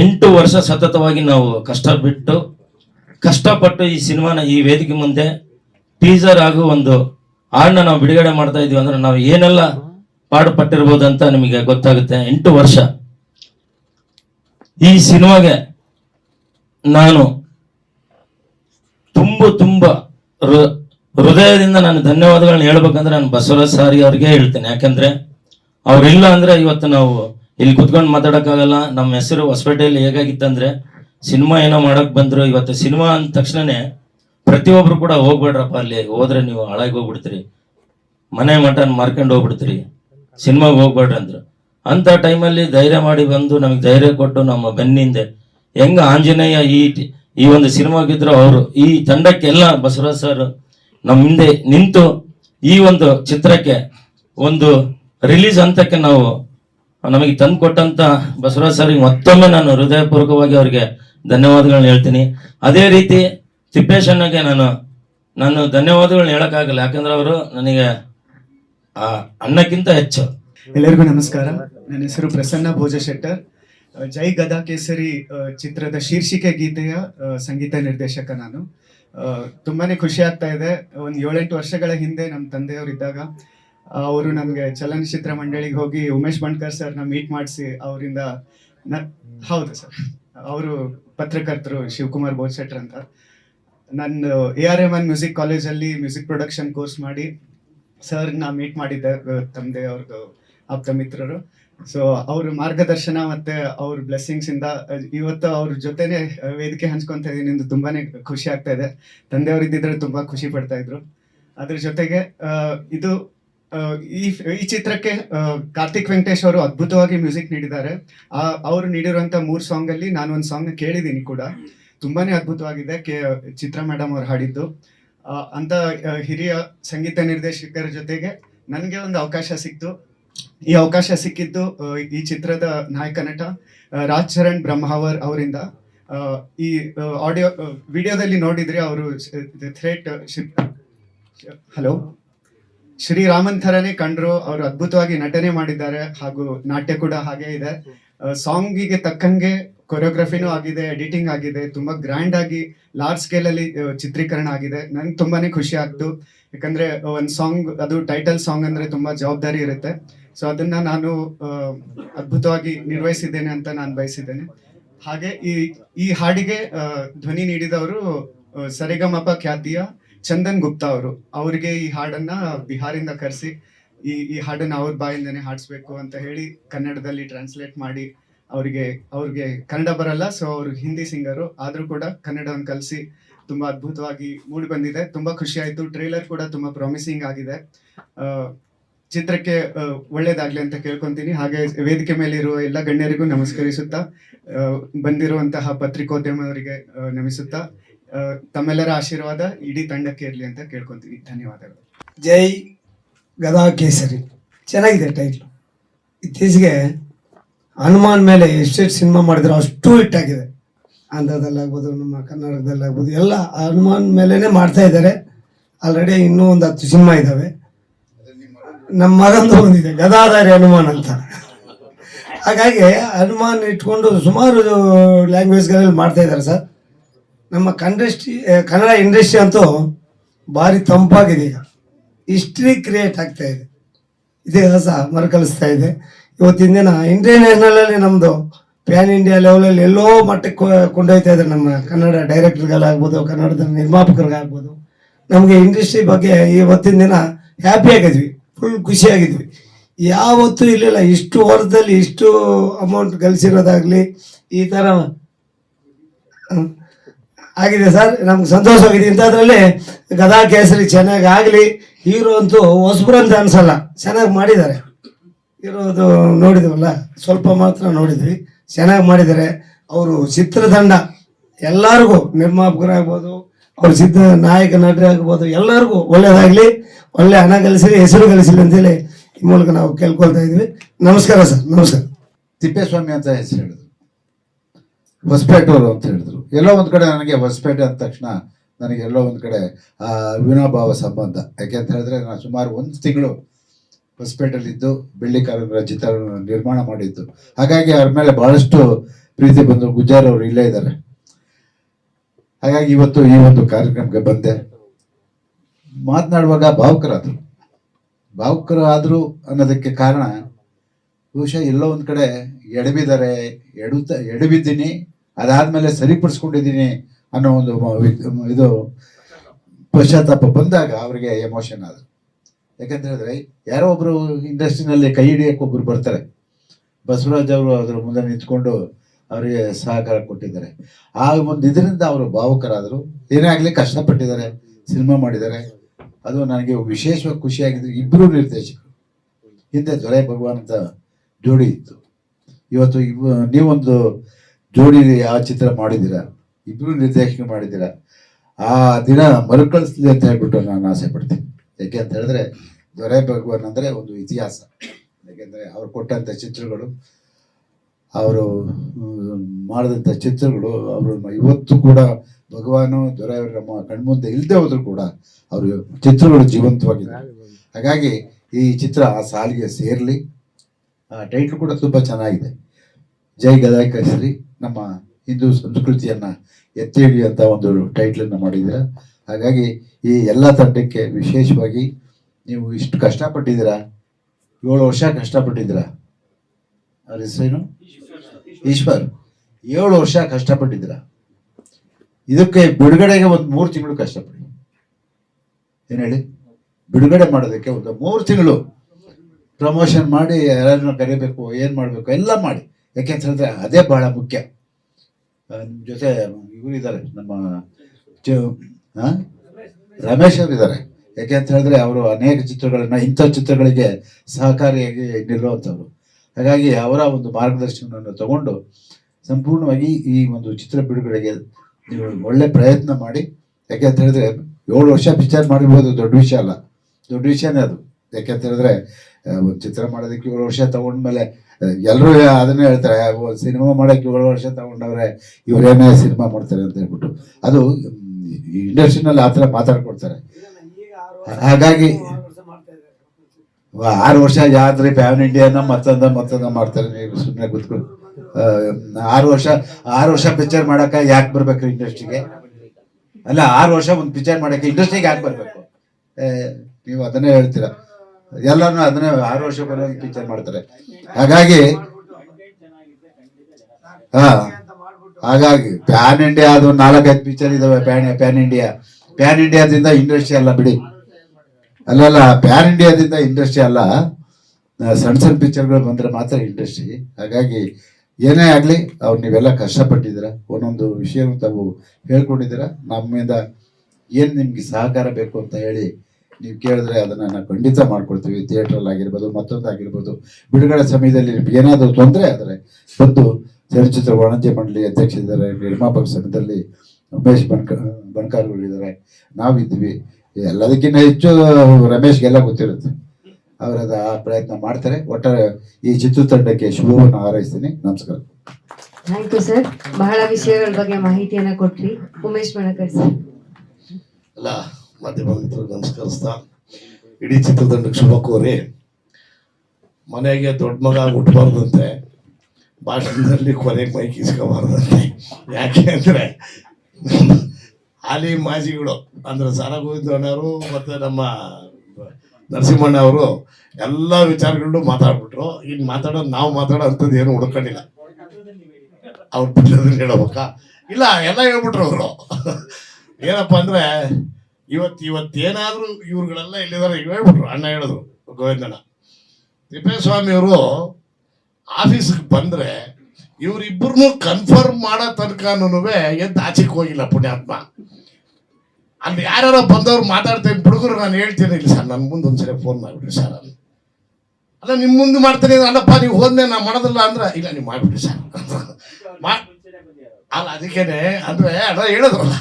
ಎಂಟು ವರ್ಷ ಸತತವಾಗಿ ನಾವು ಕಷ್ಟ ಬಿಟ್ಟು ಕಷ್ಟಪಟ್ಟು ಈ ಸಿನಿಮಾನ ಈ ವೇದಿಕೆ ಮುಂದೆ ಟೀಸರ್ ಹಾಗೂ ಒಂದು ಹಾಡನ್ನ ನಾವು ಬಿಡುಗಡೆ ಮಾಡ್ತಾ ಇದೀವಿ ಅಂದ್ರೆ ನಾವು ಏನೆಲ್ಲ ಪಾಡು ಪಟ್ಟಿರ್ಬೋದು ಅಂತ ನಿಮಗೆ ಗೊತ್ತಾಗುತ್ತೆ. ಎಂಟು ವರ್ಷ. ಈ ಸಿನಿಮಾಗೆ ನಾನು ತುಂಬ ತುಂಬ ಹೃದಯದಿಂದ ನಾನು ಧನ್ಯವಾದಗಳನ್ನ ಹೇಳ್ಬೇಕಂದ್ರೆ ನಾನು ಬಸವರಾಜ್ ಸಾರಿ ಅವ್ರಿಗೆ ಹೇಳ್ತೇನೆ. ಯಾಕಂದ್ರೆ ಅವ್ರಿಲ್ಲ ಅಂದ್ರೆ ಇವತ್ತು ನಾವು ಇಲ್ಲಿ ಕುತ್ಕೊಂಡು ಮಾತಾಡೋಕ್ಕಾಗಲ್ಲ. ನಮ್ಮ ಹೆಸರು ಹೊಸಪೇಟೆಯಲ್ಲಿ ಹೇಗಾಗಿತ್ತಂದ್ರೆ ಸಿನಿಮಾ ಏನೋ ಮಾಡೋಕೆ ಬಂದ್ರು. ಇವತ್ತು ಸಿನಿಮಾ ಅಂದ ತಕ್ಷಣನೇ ಪ್ರತಿಯೊಬ್ಬರು ಕೂಡ ಹೋಗ್ಬೇಡ್ರಪ್ಪ ಅಲ್ಲಿ. ಹೋದ್ರೆ ನೀವು ಹಾಳಾಗಿ ಹೋಗ್ಬಿಡ್ತೀರಿ. ಮನೆ ಮಟನ್ ಮಾರ್ಕೊಂಡು ಹೋಗ್ಬಿಡ್ತೀರಿ. ಸಿನಿಮಾಗೆ ಹೋಗ್ಬೇಡ್ರಿ ಅಂದರು. ಅಂಥ ಟೈಮಲ್ಲಿ ಧೈರ್ಯ ಮಾಡಿ ಬಂದು ನಮಗೆ ಧೈರ್ಯ ಕೊಟ್ಟು ನಮ್ಮ ಬೆನ್ನಿಂದೆ ಹೆಂಗ ಆಂಜನೇಯ ಈ ಈ ಒಂದು ಸಿನಿಮಾಗಿದ್ರು ಅವರು, ಈ ತಂಡಕ್ಕೆಲ್ಲ ಬಸವರಾಜ್ ಸರ್ ನಮ್ಮ ಹಿಂದೆ ನಿಂತು ಈ ಒಂದು ಚಿತ್ರಕ್ಕೆ ಒಂದು ರಿಲೀಸ್ ಹಂತಕ್ಕೆ ನಾವು ನಮಗೆ ತಂದು ಕೊಟ್ಟಂತ ಬಸವರಾಜ್ ಸರ್ ಮತ್ತೊಮ್ಮೆ ನಾನು ಹೃದಯಪೂರ್ವಕವಾಗಿ ಅವರಿಗೆ ಧನ್ಯವಾದಗಳನ್ನ ಹೇಳ್ತೀನಿ. ಅದೇ ರೀತಿ ತಿಪ್ಪೇಶಣ್ಣಗೆ ನಾನು ನಾನು ಧನ್ಯವಾದಗಳನ್ನ ಹೇಳಕ್ಕಾಗಲ್ಲ. ಯಾಕಂದ್ರೆ ಅವರು ನನಗೆ ಆ ಅಣ್ಣಕ್ಕಿಂತ ಹೆಚ್ಚು. ಎಲ್ಲರಿಗೂ ನಮಸ್ಕಾರ. ನನ್ನ ಹೆಸರು ಪ್ರಸನ್ನ ಭೋಜ ಶೆಟ್ಟರ್. ಜೈ ಗದಾ ಕೇಸರಿ ಚಿತ್ರದ ಶೀರ್ಷಿಕೆ ಗೀತೆಯ ಸಂಗೀತ ನಿರ್ದೇಶಕ ನಾನು. ತುಂಬಾನೇ ಖುಷಿ ಆಗ್ತಾ ಇದೆ. ಒಂದು ಏಳೆಂಟು ವರ್ಷಗಳ ಹಿಂದೆ ನಮ್ಮ ತಂದೆಯವರಿದ್ದಾಗ ಅವರು ನನಗೆ ಚಲನಚಿತ್ರ ಮಂಡಳಿಗೆ ಹೋಗಿ ಉಮೇಶ್ ಬಂಡ್ಕರ್ ಸರ್ನ ಮೀಟ್ ಮಾಡಿಸಿ ಅವರಿಂದ ನ ಹೌದು ಸರ್. ಅವರು ಪತ್ರಕರ್ತರು ಶಿವಕುಮಾರ್ ಬೋಜ್ ಅಂತ. ನನ್ನ A R M N music ಕಾಲೇಜಲ್ಲಿ ಮ್ಯೂಸಿಕ್ ಪ್ರೊಡಕ್ಷನ್ ಕೋರ್ಸ್ ಮಾಡಿ ಸರ್ ನಾ ಮೀಟ್ ಮಾಡಿದ್ದೆ ತಮ್ಮದೆ ತಂದೆ ಅವ್ರದ್ದು ಆಪ್ತ ಮಿತ್ರರು. ಸೊ ಅವ್ರ ಮಾರ್ಗದರ್ಶನ ಮತ್ತೆ ಅವ್ರ ಬ್ಲೆಸ್ಸಿಂಗ್ಸ್ ಇಂದ ಇವತ್ತು ಅವ್ರ ಜೊತೆನೆ ವೇದಿಕೆ ಹಂಚ್ಕೊಂತ ಇದೀನಿ ಎಂದು ತುಂಬಾನೇ ಖುಷಿ ಆಗ್ತಾ ಇದೆ. ತಂದೆಯವರು ಇದ್ದಿದ್ರೆ ತುಂಬಾ ಖುಷಿ ಪಡ್ತಾ ಇದ್ರು. ಅದ್ರ ಜೊತೆಗೆ ಇದು ಈ ಈ ಚಿತ್ರಕ್ಕೆ ಕಾರ್ತಿಕ್ ವೆಂಕಟೇಶ್ ಅವರು ಅದ್ಭುತವಾಗಿ ಮ್ಯೂಸಿಕ್ ನೀಡಿದ್ದಾರೆ. ಅವರು ನೀಡಿರುವಂತ ಮೂರ್ ಸಾಂಗ್ ಅಲ್ಲಿ ನಾನು ಒಂದು ಸಾಂಗ್ ಕೇಳಿದ್ದೀನಿ ಕೂಡ. ತುಂಬಾನೇ ಅದ್ಭುತವಾಗಿದೆ. ಕೆ, ಚಿತ್ರ ಮೇಡಮ್ ಅವ್ರು ಹಾಡಿದ್ದು. ಅಂತ ಹಿರಿಯ ಸಂಗೀತ ನಿರ್ದೇಶಕರ ಜೊತೆಗೆ ನನಗೆ ಒಂದು ಅವಕಾಶ ಸಿಕ್ತು ಈ ಅವಕಾಶ ಸಿಕ್ಕಿದ್ದು ಈ ಚಿತ್ರದ ನಾಯಕ ನಟ ರಾಜ್ ಚರಣ್ ಬ್ರಹ್ಮಾವರ್ ಅವರಿಂದ. ಈ ಆಡಿಯೋ ವಿಡಿಯೋದಲ್ಲಿ ನೋಡಿದ್ರೆ ಅವರು ಥ್ರೇಟ್ ಹಲೋ ಶ್ರೀರಾಮನ್ ಥರನೇ ಕಂಡ್ರು ಅವರು ಅದ್ಭುತವಾಗಿ ನಟನೆ ಮಾಡಿದ್ದಾರೆ ಹಾಗೂ ನಾಟ್ಯ ಕೂಡ ಹಾಗೆ ಇದೆ. ಸಾಂಗಿಗೆ ತಕ್ಕಂಗೆ ಕೊರಿಯೋಗ್ರಫಿನೂ ಆಗಿದೆ ಎಡಿಟಿಂಗ್ ಆಗಿದೆ ತುಂಬಾ ಗ್ರ್ಯಾಂಡ್ ಆಗಿ ಲಾರ್ಜ್ ಸ್ಕೇಲ್ ಅಲ್ಲಿ ಚಿತ್ರೀಕರಣ ಆಗಿದೆ. ನಂಗೆ ತುಂಬಾನೇ ಖುಷಿ ಆಗ್ತು ಯಾಕಂದ್ರೆ ಒಂದ್ ಸಾಂಗ್ ಅದು ಟೈಟಲ್ ಸಾಂಗ್ ಅಂದ್ರೆ ತುಂಬಾ ಜವಾಬ್ದಾರಿ ಇರುತ್ತೆ. ಸೊ ಅದನ್ನ ನಾನು ಅದ್ಭುತವಾಗಿ ನಿರ್ವಹಿಸಿದ್ದೇನೆ ಅಂತ ನಾನು ಬಯಸಿದ್ದೇನೆ. ಹಾಗೆ ಈ ಈ ಹಾಡಿಗೆ ಧ್ವನಿ ನೀಡಿದವರು ಸರಿಗಮಪ ಖ್ಯಾತಿಯ ಚಂದನ್ ಗುಪ್ತಾ ಅವರು, ಅವರಿಗೆ ಈ ಹಾಡನ್ನ ಬಿಹಾರಿಂದ ಕರೆಸಿ, ಈ ಈ ಹಾಡನ್ನ ಅವ್ರ ಬಾಯಿಂದನೇ ಹಾಡಿಸ್ಬೇಕು ಅಂತ ಹೇಳಿ ಕನ್ನಡದಲ್ಲಿ ಟ್ರಾನ್ಸ್ಲೇಟ್ ಮಾಡಿ ಅವರಿಗೆ, ಅವ್ರಿಗೆ ಕನ್ನಡ ಬರಲ್ಲ ಸೊ ಅವರು ಹಿಂದಿ ಸಿಂಗರು ಆದರೂ ಕೂಡ ಕನ್ನಡವನ್ನು ಕಲಿಸಿ ತುಂಬಾ ಅದ್ಭುತವಾಗಿ ಮೂಡಿ ಬಂದಿದೆ. ತುಂಬಾ ಖುಷಿ ಆಯ್ತು. ಟ್ರೇಲರ್ ಕೂಡ ತುಂಬಾ ಪ್ರಾಮಿಸಿಂಗ್ ಆಗಿದೆ. ಚಿತ್ರಕ್ಕೆ ಒಳ್ಳೇದಾಗ್ಲಿ ಅಂತ ಕೇಳ್ಕೊಂತೀನಿ. ಹಾಗೆ ವೇದಿಕೆ ಮೇಲೆ ಇರುವ ಎಲ್ಲ ಗಣ್ಯರಿಗೂ ನಮಸ್ಕರಿಸುತ್ತಾ ಬಂದಿರುವಂತಹ ಪತ್ರಿಕೋದ್ಯಮವರಿಗೆ ನಮಿಸುತ್ತಾ ತಮ್ಮೆಲ್ಲರ ಆಶೀರ್ವಾದ ಇಡೀ ತಂಡಕ್ಕೆ ಇರಲಿ ಅಂತ ಕೇಳ್ಕೊಂತೀನಿ ಧನ್ಯವಾದಗಳು. ಜೈ ಗದಾ ಕೇಸರಿ ಚೆನ್ನಾಗಿದೆ ಟೈಟ್ಲು ಇತ್ತೀಚೆಗೆ ಹನುಮಾನ್ ಮೇಲೆ ಎಷ್ಟೆಷ್ಟು ಸಿನಿಮಾ ಮಾಡಿದ್ರು ಅಷ್ಟು ಹಿಟ್ಟಾಗಿದೆ ಆಂಧ್ರದಲ್ಲಾಗ್ಬೋದು, ನಮ್ಮ ಕರ್ನಾಟಕದಲ್ಲಾಗ್ಬೋದು, ಎಲ್ಲ ಹನುಮಾನ್ ಮೇಲೇನೆ ಮಾಡ್ತಾ ಇದ್ದಾರೆ. ಆಲ್ರೆಡಿ ಇನ್ನೂ ಒಂದು ಹತ್ತು ಸಿನಿಮಾ ಇದ್ದಾವೆ ನಮ್ಮ ಮಗಂದು ಒಂದಿದೆ, ಗದಾಧಾರಿ ಹನುಮಾನ್ ಅಂತ. ಹಾಗಾಗಿ ಹನುಮಾನ್ ಇಟ್ಕೊಂಡು ಸುಮಾರು ಲ್ಯಾಂಗ್ವೇಜ್ಗಳಲ್ಲಿ ಮಾಡ್ತಾ ಇದ್ದಾರೆ ಸರ್. ನಮ್ಮ ಕಂಡಸ್ಟ್ರಿ ಕನ್ನಡ ಇಂಡಸ್ಟ್ರಿ ಅಂತೂ ಭಾರಿ ತಂಪಾಗಿದೆ. ಈಗ ಹಿಸ್ಟ್ರಿ ಕ್ರಿಯೇಟ್ ಆಗ್ತಾ ಇದೆ. ಇತಿಹಾಸ ಮರುಕಳಿಸ್ತಾ ಇದೆ. ಇವತ್ತಿನ ದಿನ ಇಂಟರ್ನ್ಯಾಷನಲಲ್ಲಿ ನಮ್ಮದು ಪ್ಯಾನ್ ಇಂಡಿಯಾ ಲೆವೆಲಲ್ಲಿ ಎಲ್ಲೋ ಮಟ್ಟಕ್ಕೆ ಕೊಂಡೊಯ್ತಾ ಇದ್ದಾರೆ ನಮ್ಮ ಕನ್ನಡ ಡೈರೆಕ್ಟರ್ಗಳಾಗ್ಬೋದು ಕನ್ನಡದ ನಿರ್ಮಾಪಕರಿಗಾಗ್ಬೋದು ನಮಗೆ ಇಂಡಸ್ಟ್ರಿ ಬಗ್ಗೆ ಇವತ್ತಿನ ದಿನ ಹ್ಯಾಪಿ ಆಗಿದ್ವಿ. ಫುಲ್ ಖುಷಿಯಾಗಿದ್ವಿ. ಯಾವತ್ತೂ ಇಲ್ಲ ಇಷ್ಟು ವರ್ಷದಲ್ಲಿ ಇಷ್ಟು ಅಮೌಂಟ್ ಗಳಿಸಿರೋದಾಗಲಿ ಈ ಥರ ಆಗಿದೆ ಸರ್. ನಮ್ಗೆ ಸಂತೋಷವಾಗಿದೆ. ಇಂಥದ್ರಲ್ಲಿ ಗದಾ ಕೇಸರಿ ಚೆನ್ನಾಗಿ ಆಗಲಿ ಹೀರೋ ಅಂತೂ ಹೊಸಬ್ರು ಅಂತ ಅನ್ಸಲ್ಲ. ಚೆನ್ನಾಗಿ ಮಾಡಿದ್ದಾರೆ. ಇರೋದು ನೋಡಿದ್ವಲ್ಲ? ಸ್ವಲ್ಪ ಮಾತ್ರ ನೋಡಿದ್ವಿ. ಚೆನ್ನಾಗಿ ಮಾಡಿದ್ದಾರೆ. ಅವರು ಚಿತ್ರತಂಡ. ಎಲ್ಲರಿಗೂ ನಿರ್ಮಾಪಕರಾಗ್ಬೋದು ಅವ್ರ ಸಿದ್ಧ ನಾಯಕ ನಟರಾಗ್ಬೋದು ಎಲ್ಲರಿಗೂ ಒಳ್ಳೇದಾಗಲಿ. ಒಳ್ಳೆ ಹಣ ಗಳಿಸಲಿ, ಹೆಸರು ಗಳಿಸಲಿ ಅಂತೇಳಿ ಈ ಮೂಲಕ ನಾವು ಕೇಳ್ಕೊಳ್ತಾ ಇದ್ವಿ. ನಮಸ್ಕಾರ ಸರ್. ನಮಸ್ಕಾರ. ತಿಪ್ಪೇಸ್ವಾಮಿ ಅಂತ ಹೆಸರು ಹೇಳಿದ್ರು. ಹೊಸಪೇಟೆಯವರು ಅಂತ ಹೇಳಿದ್ರು. ಎಲ್ಲೋ ಒಂದು ಕಡೆ ನನಗೆ ಹೊಸಪೇಟೆ ಅಂದ ತಕ್ಷಣ ನನಗೆ ಎಲ್ಲೋ ಒಂದು ಕಡೆ ವಿನಾಭಾವ ಸಂಬಂಧ. ಯಾಕೆ ಅಂತ ಹೇಳಿದ್ರೆ ನಾನು ಸುಮಾರು ಒಂದು ತಿಂಗಳು ಹೊಸಪೇಟೆಯಲ್ಲಿದ್ದು, ಬೆಳ್ಳಿ ಕಾಲುಗಳ ಚಿತ್ರ ನಿರ್ಮಾಣ ಮಾಡಿದ್ದು. ಹಾಗಾಗಿ ಅವ್ರ ಮೇಲೆ ಬಹಳಷ್ಟು ಪ್ರೀತಿ ಬಂದು ಗುಜ್ಜಾರ್ ಅವರು ಇಲ್ಲೇ ಇದ್ದಾರೆ. ಹಾಗಾಗಿ ಇವತ್ತು ಈ ಒಂದು ಕಾರ್ಯಕ್ರಮಕ್ಕೆ ಬಂದೆ. ಮಾತನಾಡುವಾಗ ಭಾವುಕರಾದ್ರು. ಭಾವುಕರಾದ್ರು ಅನ್ನೋದಕ್ಕೆ ಕಾರಣ ಬಹುಶಃ ಎಲ್ಲೋ ಒಂದು ಕಡೆ ಎಡಬಿದ್ದಾರೆ, ಎಡುತ್ತ ಎಡವಿದ್ದೀನಿ ಅದಾದ್ಮೇಲೆ ಸರಿಪಡಿಸ್ಕೊಂಡಿದ್ದೀನಿ ಅನ್ನೋ ಒಂದು ಇದು ಪಶ್ಚಾತ್ತಾಪ ಬಂದಾಗ ಅವರಿಗೆ ಎಮೋಷನ್ ಆದ್ರು ಯಾಕಂತ ಹೇಳಿದ್ರೆ ಯಾರೋ ಒಬ್ರು ಇಂಡಸ್ಟ್ರಿನಲ್ಲಿ ಕೈ ಹಿಡಿಯಕ್ಕೆ ಒಬ್ರು ಬರ್ತಾರೆ. ಬಸವರಾಜ್ ಅವರು ಅದ್ರ ಮುಂದೆ ನಿಂತ್ಕೊಂಡು ಅವರಿಗೆ ಸಹಕಾರ ಕೊಟ್ಟಿದ್ದಾರೆ. ಆ ಒಂದು ಇದರಿಂದ ಅವರು ಭಾವುಕರಾದರು. ಏನೇ ಆಗಲಿ ಕಷ್ಟಪಟ್ಟಿದ್ದಾರೆ, ಸಿನಿಮಾ ಮಾಡಿದ್ದಾರೆ. ಅದು ನನಗೆ ವಿಶೇಷವಾಗಿ ಖುಷಿಯಾಗಿದ್ದು ಇಬ್ಬರು ನಿರ್ದೇಶಕರು. ಹಿಂದೆ ದೊರೆ ಭಗವಾನ್ ಅಂತ ಜೋಡಿ ಇತ್ತು. ಇವತ್ತು ಇವ್ ನೀವೊಂದು ಜೋಡಿ ಯಾವ ಚಿತ್ರ ಮಾಡಿದ್ದೀರಾ? ಇಬ್ರು ನಿರ್ದೇಶನ ಮಾಡಿದ್ದೀರಾ? ಆ ದಿನ ಮರುಕಳಿಸ್ಲಿ ಅಂತ ಹೇಳ್ಬಿಟ್ಟು ನಾನು ಆಸೆ ಪಡ್ತೀನಿ. ಯಾಕೆ ಅಂತ ಹೇಳಿದ್ರೆ, ದೊರೆ ಭಗವಾನ್ ಅಂದ್ರೆ ಒಂದು ಇತಿಹಾಸ. ಯಾಕೆಂದ್ರೆ ಅವ್ರು ಕೊಟ್ಟಂತ ಚಿತ್ರಗಳು, ಅವರು ಮಾಡಿದಂಥ ಚಿತ್ರಗಳು, ಅವರು ಇವತ್ತು ಕೂಡ ಭಗವಾನು, ದೊರೆ ಅವರು ನಮ್ಮ ಕಣ್ಮುಂದೆ ಇಲ್ಲದೆ ಹೋದ್ರು ಕೂಡ ಅವರು ಚಿತ್ರಗಳು ಜೀವಂತವಾಗಿದೆ ಹಾಗಾಗಿ ಈ ಚಿತ್ರ ಆ ಸಾಲಿಗೆ ಸೇರಲಿ. ಆ ಟೈಟ್ಲ್ ಕೂಡ ತುಂಬ ಚೆನ್ನಾಗಿದೆ. ಜೈ ಗದಾಯ್ ಕೈಸರಿ. ನಮ್ಮ ಹಿಂದೂ ಸಂಸ್ಕೃತಿಯನ್ನ ಎತ್ತಿ ಹಿಡಿಯುವಂಥ ಒಂದು ಟೈಟ್ಲನ್ನು ಮಾಡಿದ್ದೀರಾ? ಹಾಗಾಗಿ ಈ ಎಲ್ಲ ತಂಡಕ್ಕೆ ವಿಶೇಷವಾಗಿ ನೀವು ಇಷ್ಟು ಕಷ್ಟಪಟ್ಟಿದ್ದೀರ? ಏಳು ವರ್ಷ ಕಷ್ಟಪಟ್ಟಿದ್ದೀರ? ಅವ್ರ ಹೆಸರೇನು? ಈಶ್ವರ್. ಏಳು ವರ್ಷ ಕಷ್ಟಪಟ್ಟಿದ್ದೀರ? ಇದಕ್ಕೆ ಬಿಡುಗಡೆಗೆ ಒಂದು ಮೂರು ತಿಂಗಳು ಕಷ್ಟಪಡಿ. ಏನು ಹೇಳಿ? ಬಿಡುಗಡೆ ಮಾಡೋದಕ್ಕೆ ಒಂದು ಮೂರು ತಿಂಗಳು. ಪ್ರಮೋಷನ್ ಮಾಡಿ, ಯಾರನ್ನ ಕರಿಬೇಕು, ಏನು ಮಾಡಬೇಕು, ಎಲ್ಲ ಮಾಡಿ. ಯಾಕೆ ಅಂತ ಹೇಳಿದ್ರೆ ಅದೇ ಬಹಳ ಮುಖ್ಯ. ನಿಮ್ಮ ಜೊತೆ ಇವರು ಇದ್ದಾರೆ ನಮ್ಮ? ರಮೇಶ್ ಅವರು ಇದ್ದಾರೆ ಯಾಕೆ ಅಂತ ಹೇಳಿದ್ರೆ ಅವರು ಅನೇಕ ಚಿತ್ರಗಳನ್ನ, ಇಂಥ ಚಿತ್ರಗಳಿಗೆ ಸಹಕಾರಿಯಾಗಿ ನಿಲ್ಲುವಂಥವ್ರು. ಹಾಗಾಗಿ ಅವರ ಒಂದು ಮಾರ್ಗದರ್ಶನವನ್ನು ತಗೊಂಡು ಸಂಪೂರ್ಣವಾಗಿ ಈ ಒಂದು ಚಿತ್ರ ಬಿಡುಗಡೆಗೆ ನೀವು ಒಳ್ಳೆ ಪ್ರಯತ್ನ ಮಾಡಿ. ಯಾಕೆ ಅಂತ ಹೇಳಿದ್ರೆ ಏಳು ವರ್ಷ ಪಿಕ್ಚರ್ ಮಾಡಿರ್ಬೋದು, ದೊಡ್ಡ ವಿಷಯ ಅಲ್ಲ. ದೊಡ್ಡ ವಿಷಯನೇ ಅದು. ಯಾಕೆ ಅಂತ ಹೇಳಿದ್ರೆ ಒಂದು ಚಿತ್ರ ಮಾಡೋದಕ್ಕೆ ಏಳು ವರ್ಷ ತಗೊಂಡ್ಮೇಲೆ ಎಲ್ಲರೂ ಅದನ್ನೇ ಹೇಳ್ತಾರೆ ಸಿನಿಮಾ ಮಾಡೋಕ್ಕೆ ಏಳು ವರ್ಷ ತಗೊಂಡವ್ರೆ ಇವರೇನೇ ಸಿನಿಮಾ ಮಾಡ್ತಾರೆ ಅಂತ ಹೇಳ್ಬಿಟ್ಟು. ಅದು ಇಂಡಸ್ಟ್ರಿನಲ್ಲಿ ಆ ಥರ ಮಾತಾಡ್ಕೊಡ್ತಾರೆ. ಹಾಗಾಗಿ, ಆರು ವರ್ಷ ಯಾವ್ದ್ರಿ ಪ್ಯಾನ್ ಇಂಡಿಯಾನ ಮತ್ತೊಂದ ಮತ್ತೊಂದ ಮಾಡ್ತಾರೆ, ನೀವು ಸುಮ್ಮನೆ ಕೂತ್ಕೊಂಡು ಆರು ವರ್ಷ ಆರು ವರ್ಷ ಪಿಕ್ಚರ್ ಮಾಡಕ್ಕೆ ಯಾಕೆ ಬರ್ಬೇಕು ಇಂಡಸ್ಟ್ರಿಗೆ? ಅಲ್ಲ, ಆರು ವರ್ಷ ಒಂದು ಪಿಕ್ಚರ್ ಮಾಡಕ್ಕೆ ಇಂಡಸ್ಟ್ರಿಗೆ ಯಾಕೆ ಬರಬೇಕು? ನೀವು ಅದನ್ನೇ ಹೇಳ್ತೀರಾ? ಎಲ್ಲಾನು ಅದನ್ನೇ ಆರು ವರ್ಷ ಬರೋದು ಪಿಕ್ಚರ್ ಮಾಡ್ತಾರೆ. ಹಾಗಾಗಿ, ಹಾ, ಹಾಗಾಗಿ ಪ್ಯಾನ್ ಇಂಡಿಯಾ ಅದು ನಾಲ್ಕೈದು ಪಿಕ್ಚರ್ ಇದಾವೆ ಪ್ಯಾನ್ ಪ್ಯಾನ್ ಇಂಡಿಯಾ ಪ್ಯಾನ್ ಇಂಡಿಯಾದಿಂದ ಇಂಡಸ್ಟ್ರಿ ಅಲ್ಲ ಬಿಡಿ. ಅಲ್ಲಲ್ಲ ಪ್ಯಾನ್ ಇಂಡಿಯಾದಿಂದ ಇಂಡಸ್ಟ್ರಿ ಅಲ್ಲ ಸಣ್ಣ ಸಣ್ಣ ಪಿಕ್ಚರ್ಗಳು ಬಂದ್ರೆ ಮಾತ್ರ ಇಂಡಸ್ಟ್ರಿ ಹಾಗಾಗಿ, ಏನೇ ಆಗಲಿ, ಅವ್ರು ನೀವೆಲ್ಲ ಕಷ್ಟಪಟ್ಟಿದ್ದೀರ? ಒಂದೊಂದು ವಿಷಯ ತಾವು ಹೇಳ್ಕೊಂಡಿದ್ದೀರ? ನಮ್ಮಿಂದ ಏನು ನಿಮಗೆ ಸಹಕಾರ ಬೇಕು ಅಂತ ಹೇಳಿ ನೀವು ಕೇಳಿದ್ರೆ ಅದನ್ನ ನಾವು ಖಂಡಿತ ಮಾಡ್ಕೊಡ್ತೀವಿ. ಥಿಯೇಟ್ರಲ್ಲಿ ಆಗಿರ್ಬೋದು ಮತ್ತೊಂದು ಆಗಿರ್ಬೋದು. ಬಿಡುಗಡೆ ಸಮಯದಲ್ಲಿ ನಿಮ್ಗೆ ಏನಾದರೂ ತೊಂದರೆ ಆದರೆ ಬಂದು ಚಲನಚಿತ್ರ ವಾಣಿಜ್ಯ ಮಂಡಳಿ ಅಧ್ಯಕ್ಷ ಇದ್ದಾರೆ ನಿರ್ಮಾಪಕ ಸಂಘದಲ್ಲಿ ಉಮೇಶ್ ಬಣಕ ಬಣ್ಕಾರ್ಗಳಿದ್ದಾರೆ ನಾವಿದ್ವಿ ಎಲ್ಲದಕ್ಕಿಂತ ಹೆಚ್ಚು ರಮೇಶ್ಗೆಲ್ಲ ಗೊತ್ತಿರುತ್ತೆ. ಅವರದ ಆ ಪ್ರಯತ್ನ ಮಾಡ್ತಾರೆ. ಒಟ್ಟಾರೆ ಈ ಚಿತ್ರತಂಡಕ್ಕೆ ಶುಭವನ್ನು ಹಾರೈಸ್ತೀನಿ. ನಮಸ್ಕಾರ. ಥ್ಯಾಂಕ್ ಯು ಸರ್ ಬಹಳ ವಿಷಯಗಳ ಬಗ್ಗೆ ಮಾಹಿತಿಯನ್ನ ಕೊಟ್ರಿ. ಉಮೇಶ್ ಬಣಕರ್ ಸರ್. ಎಲ್ಲ ಮಾಧ್ಯಮ ಮಿತ್ರರು ನಮಸ್ಕರಿಸ್ತಾ ಇಡೀ ಚಿತ್ರತಂಡಕ್ಕೆ ಶುಭ ಕೋರಿ ಮನೆಗೆ ದೊಡ್ಡ ಮಗ ಹುಟ್ಟಬಾರ್ದಂತೆ ಭಾಷಣದಲ್ಲಿ ಕೊನೆಗೆ ಮೈಕ್ ಇಸ್ಕೋಬಾರ್ದಂತೆ ಯಾಕೆ ಅಂದರೆ ಹಾಲಿ ಮಾಜಿಗಳು, ಅಂದರೆ ಸಾರ ಗೋವಿಂದಣ್ಣವರು ಮತ್ತು ನಮ್ಮ ನರಸಿಂಹಣ್ಣ ಅವರು ಎಲ್ಲ ವಿಚಾರಗಳನ್ನು ಮಾತಾಡ್ಬಿಟ್ರು. ಇನ್ನು ಮಾತಾಡೋದು ನಾವು ಮಾತಾಡೋ ಅಂಥದ್ದು ಏನು ಹುಡ್ಕೊಂಡಿಲ್ಲ. ಅವ್ರು ಹೇಳ್ಬೇಕಾ? ಇಲ್ಲ, ಎಲ್ಲ ಹೇಳ್ಬಿಟ್ರು ಅವರು. ಏನಪ್ಪ ಅಂದ್ರೆ ಇವತ್ತು ಇವತ್ತು ಏನಾದ್ರೂ ಇವ್ರುಗಳೆಲ್ಲ ಇಲ್ಲಿದ್ದಾರೆ ಈಗ ಹೇಳ್ಬಿಟ್ರು ಅಣ್ಣ ಹೇಳಿದ್ರು ಗೋವಿಂದಣ್ಣ. ತಿಪ್ಪೇಸ್ವಾಮಿ ಅವರು ಆಫೀಸ್ಗೆ ಬಂದ್ರೆ ಇವರಿಬ್ಬರನ್ನು ಕನ್ಫರ್ಮ್ ಮಾಡೋ ತನಕನೂ ಎದ್ದು ಆಚೆಗೆ ಹೋಗಿಲ್ಲ ಪುಣ್ಯಾತ್ಮ. ಅಲ್ಲಿ ಯಾರು ಬಂದವ್ರು ಮಾತಾಡ್ತೇನೆ ಹುಡುಗರು ನಾನು ಹೇಳ್ತೀನಿ. ಇಲ್ಲ ಸರ್ ನನ್ನ ಮುಂದೆ ಒಂದ್ಸರಿ ಫೋನ್ ಮಾಡಿಬಿಡ್ರಿ ಸರ್ ಅಲ್ಲಿ ಅಲ್ಲ ನಿಮ್ಮ ಮುಂದೆ ಮಾಡ್ತೀನಿ ಅಲ್ಲಪ್ಪ ನೀವು ಹೋದ್ನೆ ನಾ ಮಾಡೋದಿಲ್ಲ ಅಂದ್ರೆ ಇಲ್ಲ ನೀವು ಮಾಡಿಬಿಡಿ ಸರ್ ಅಲ್ಲ ಅದಕ್ಕೇನೆ ಅಂದ್ರೆ ಅಣ್ಣ ಹೇಳಿದ್ರಲ್ಲ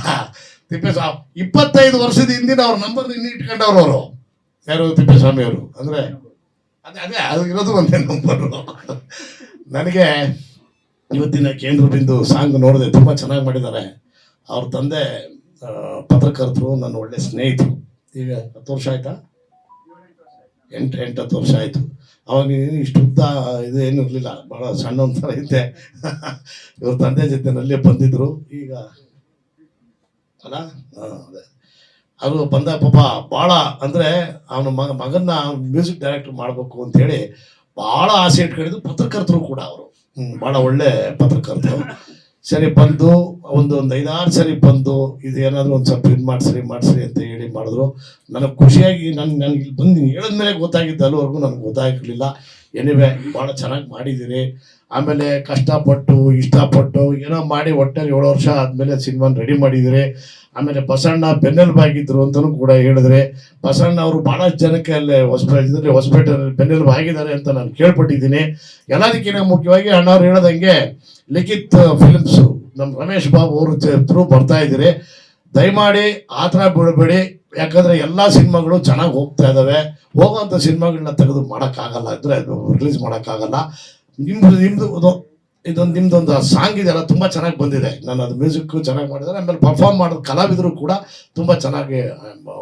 ತಿಪ್ಪೇಸ್ವಾಮಿ ಇಪ್ಪತ್ತೈದು ವರ್ಷದ ಹಿಂದಿನ ಅವ್ರ ನಂಬರ್ ಇನ್ನು ಇಟ್ಕೊಂಡವ್ರು ಅವರು. ಯಾರು ತಿಪ್ಪೇಸ್ವಾಮಿ ಅವರು? ಅಂದ್ರೆ, ಅದೇ ಅದೇ, ಅದು ಇರೋದು ಒಂದೇ ನಂಬರು ನನಗೆ ಇವತ್ತಿನ ಕೇಂದ್ರ ಬಿಂದು ಸಾಂಗ್ ನೋಡಿದೆ ತುಂಬ ಚೆನ್ನಾಗಿ ಮಾಡಿದ್ದಾರೆ. ಅವ್ರ ತಂದೆ ಪತ್ರಕರ್ತರು, ನನ್ನ ಒಳ್ಳೆ ಸ್ನೇಹಿತರು. ಈಗ ಹತ್ತು ವರ್ಷ ಆಯ್ತಾ? ಎಂಟು ಎಂಟು ಹತ್ತು ವರ್ಷ ಆಯಿತು. ಅವಾಗ ಏನು ಇಷ್ಟು ಉದ್ದ, ಇದು ಏನು ಇರಲಿಲ್ಲ. ಭಾಳ ಸಣ್ಣ ಒಂಥರ ಇದ್ದೆ. ಇವ್ರ ತಂದೆ ಜೊತೆನಲ್ಲೇ ಬಂದಿದ್ರು. ಈಗ ಅಲ್ಲ? ಅದೇ. ಅವರು ಬಂದ ಪಾಪ ಭಾಳ ಅಂದರೆ ಅವನ ಮಗ, ಮಗನ್ನ ಮ್ಯೂಸಿಕ್ ಡೈರೆಕ್ಟರ್ ಮಾಡಬೇಕು ಅಂತೇಳಿ ಭಾಳ ಆಸೆ ಇಟ್ಕೊಂಡಿದ್ದು ಪತ್ರಕರ್ತರು ಕೂಡ ಅವರು. ಭಾಳ ಒಳ್ಳೆ ಪತ್ರಕರ್ತರು. ಸರಿ, ಬಂದು, ಒಂದು ಒಂದು ಐದಾರು ಸರಿ ಬಂದು, ಇದು ಏನಾದರೂ ಒಂದು ಸ್ವಲ್ಪ ಇದು ಮಾಡಿಸ್ರಿ ಮಾಡಿಸ್ರಿ ಅಂತ ಹೇಳಿ ಮಾಡಿದ್ರು. ನನಗೆ ಖುಷಿಯಾಗಿ ನಾನು, ನನಗೆ ಇಲ್ಲಿ ಬಂದು ಹೇಳಿದ್ಮೇಲೆ ಗೊತ್ತಾಗಿದ್ದು ಅಲ್ಲಿವರೆಗೂ ನನಗೆ ಗೊತ್ತಾಗಿರಲಿಲ್ಲ ಎನಿವೆ ಭಾಳ ಚೆನ್ನಾಗಿ ಮಾಡಿದ್ದೀರಿ. ಆಮೇಲೆ ಕಷ್ಟಪಟ್ಟು, ಇಷ್ಟಪಟ್ಟು ಏನೋ ಮಾಡಿ ಒಟ್ಟಲ್ಲಿ ಏಳು ವರ್ಷ ಆದಮೇಲೆ ಸಿನಿಮಾನ ರೆಡಿ ಮಾಡಿದರೆ, ಆಮೇಲೆ ಬಸಣ್ಣ ಬೆನ್ನೆಲುಬಾಗಿದ್ರು ಅಂತಲೂ ಕೂಡ ಹೇಳಿದ್ರೆ ಬಸಣ್ಣ ಅವರು ಭಾಳಷ್ಟು ಜನಕ್ಕೆ ಅಲ್ಲೇ ಹೊಸಪೇಟೆ ಹೊಸಪೇಟೆ ಹೊಸಪೇಟೆಯಲ್ಲಿ ಬೆನ್ನೆಲುಬು ಆಗಿದ್ದಾರೆ ಅಂತ ನಾನು ಕೇಳ್ಪಟ್ಟಿದ್ದೀನಿ. ಎಲ್ಲದಕ್ಕಿಂತ ಮುಖ್ಯವಾಗಿ ಅಣ್ಣವ್ರು ಹೇಳ್ದಂಗೆ ಲಿಖಿತ್ ಫಿಲ್ಮ್ಸು ನಮ್ಮ ರಮೇಶ್ ಬಾಬು ಅವರು ಬರ್ತಾ ಇದ್ದೀರಿ. ದಯಮಾಡಿ ಆ ಥರ ಬಿಡಬೇಡಿ. ಯಾಕಂದರೆ ಎಲ್ಲ ಸಿನಿಮಾಗಳು ಚೆನ್ನಾಗಿ ಹೋಗ್ತಾ ಇದ್ದಾವೆ ಹೋಗೋಂಥ ಸಿನಿಮಾಗಳನ್ನ ತೆಗೆದು ಮಾಡೋಕ್ಕಾಗಲ್ಲ. ಅಂದರೆ ರಿಲೀಸ್ ಮಾಡೋಕ್ಕಾಗಲ್ಲ. ನಿಮ್ದು ನಿಮ್ದು ಇದೊಂದು, ನಿಮ್ದೊಂದು ಸಾಂಗ್ ಇದೆಲ್ಲ ತುಂಬ ಚೆನ್ನಾಗಿ ಬಂದಿದೆ. ನಾನು ಅದು ಮ್ಯೂಸಿಕ್ ಚೆನ್ನಾಗಿ ಮಾಡಿದ್ದಾರೆ. ಆಮೇಲೆ ಪರ್ಫಾರ್ಮ್ ಮಾಡೋದು ಕಲಾವಿದರು ಕೂಡ ತುಂಬ ಚೆನ್ನಾಗಿ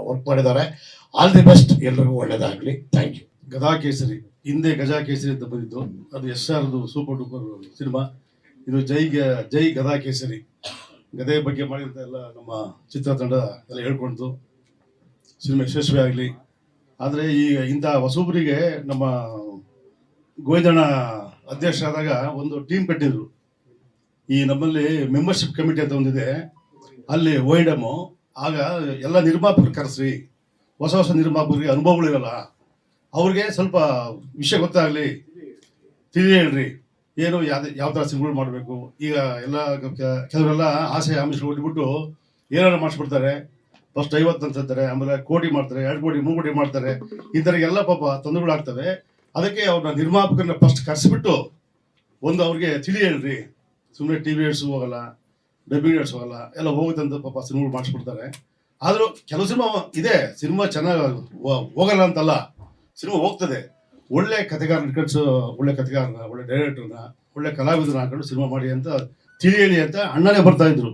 ವರ್ಕ್ ಮಾಡಿದ್ದಾರೆ. ಆಲ್ ದಿ ಬೆಸ್ಟ್ ಎಲ್ರಿಗೂ ಒಳ್ಳೇದಾಗಲಿ. ಥ್ಯಾಂಕ್ ಯು ಗದಾ ಕೇಸರಿ ಹಿಂದೆ ಗಜಾ ಕೇಸರಿ ಅಂತ ಬಂದಿದ್ದು. ಅದು ಎಸ್ ಆರ್ದು ಸೂಪರ್ ಡೂಪರ್ ಸಿನಿಮಾ ಇದು ಜೈ ಜೈ ಗದಾ ಕೇಸರಿ ಗದೆಯ ಬಗ್ಗೆ ಮಾಡಿದಂಥ ಎಲ್ಲ ನಮ್ಮ ಚಿತ್ರತಂಡ ಎಲ್ಲ ಹೇಳ್ಕೊಂಡು ಸಿನಿಮಾ ಯಶಸ್ವಿ ಆಗಲಿ. ಆದರೆ ಈ ಇಂಥ ಹೊಸೊಬ್ಬರಿಗೆ ನಮ್ಮ ಗೋವಿಂದಣ್ಣ ಅಧ್ಯಕ್ಷರಾದಾಗ ಒಂದು ಟೀಮ್ ಕಟ್ಟಿದ್ರು. ಈ ನಮ್ಮಲ್ಲಿ ಮೆಂಬರ್ಶಿಪ್ ಕಮಿಟಿ ಅಂತ ಒಂದಿದೆ. ಅಲ್ಲಿ ಓಯ್ಡಮು ಆಗ ಎಲ್ಲ ನಿರ್ಮಾಪಕರು ಕರೆಸ್ರಿ. ಹೊಸ ಹೊಸ ನಿರ್ಮಾಪಕರಿಗೆ ಅನುಭವಗಳಿರಲ್ಲ ಅವ್ರಿಗೆ ಸ್ವಲ್ಪ ವಿಷಯ ಗೊತ್ತಾಗಲಿ. ತಿಳಿ ಹೇಳ್ರಿ. ಏನು ಯಾವ್ದು, ಯಾವ ಥರ ಸಿಂಗಳು ಮಾಡಬೇಕು? ಈಗ ಎಲ್ಲ ಕೆಲವರೆಲ್ಲ ಆಸೆ ಆಮಿಷ ಕೊಟ್ಟುಬಿಟ್ಟು ಏನಾರು ಮಾಡಿಸ್ಬಿಡ್ತಾರೆ. ಫಸ್ಟ್ ಐವತ್ತು ಅಂತಾರೆ. ಆಮೇಲೆ ಕೋಟಿ ಮಾಡ್ತಾರೆ. ಎರಡು ಕೋಟಿ, ಮೂರು ಕೋಟಿ ಮಾಡ್ತಾರೆ. ಈ ಥರ ಎಲ್ಲ ಪಾಪ ತೊಂದರೆಗಳಾಗ್ತವೆ. ಅದಕ್ಕೆ ಅವ್ರನ್ನ ನಿರ್ಮಾಪಕರನ್ನ ಫಸ್ಟ್ ಕರೆಸಿಬಿಟ್ಟು ಒಂದು ಅವ್ರಿಗೆ ತಿಳಿ ಹೇಳ್ರಿ. ಸುಮ್ಮನೆ ಟಿ ವಿ ಹೇಳ್ಸು ಹೋಗಲ್ಲ ಡಬ್ಬಿಂಗ್ ಹೇಳ್ಸು ಹೋಗಲ್ಲ, ಎಲ್ಲ ಹೋಗುತ್ತಂತ ಪಾಪ ಸಿನಿಮಾಗಳು ಮಾಡಿಸ್ಬಿಡ್ತಾರೆ. ಆದರೂ ಕೆಲವು ಸಿನಿಮಾ ಇದೆ, ಸಿನಿಮಾ ಚೆನ್ನಾಗಿ ಹೋಗಲ್ಲ ಅಂತಲ್ಲ, ಸಿನಿಮಾ ಹೋಗ್ತದೆ. ಒಳ್ಳೆ ಕಥೆಗಾರನ ಕಟ್ಸು ಒಳ್ಳೆ ಕಥೆಗಾರನ, ಒಳ್ಳೆ ಡೈರೆಕ್ಟರ್ನ ಒಳ್ಳೆ ಕಲಾವಿದರನ್ನ ಹಾಕೊಂಡು ಸಿನಿಮಾ ಮಾಡಿ ಅಂತ ತಿಳಿಯಲಿ ಅಂತ ಅಣ್ಣನೇ ಬರ್ತಾ ಇದ್ರು.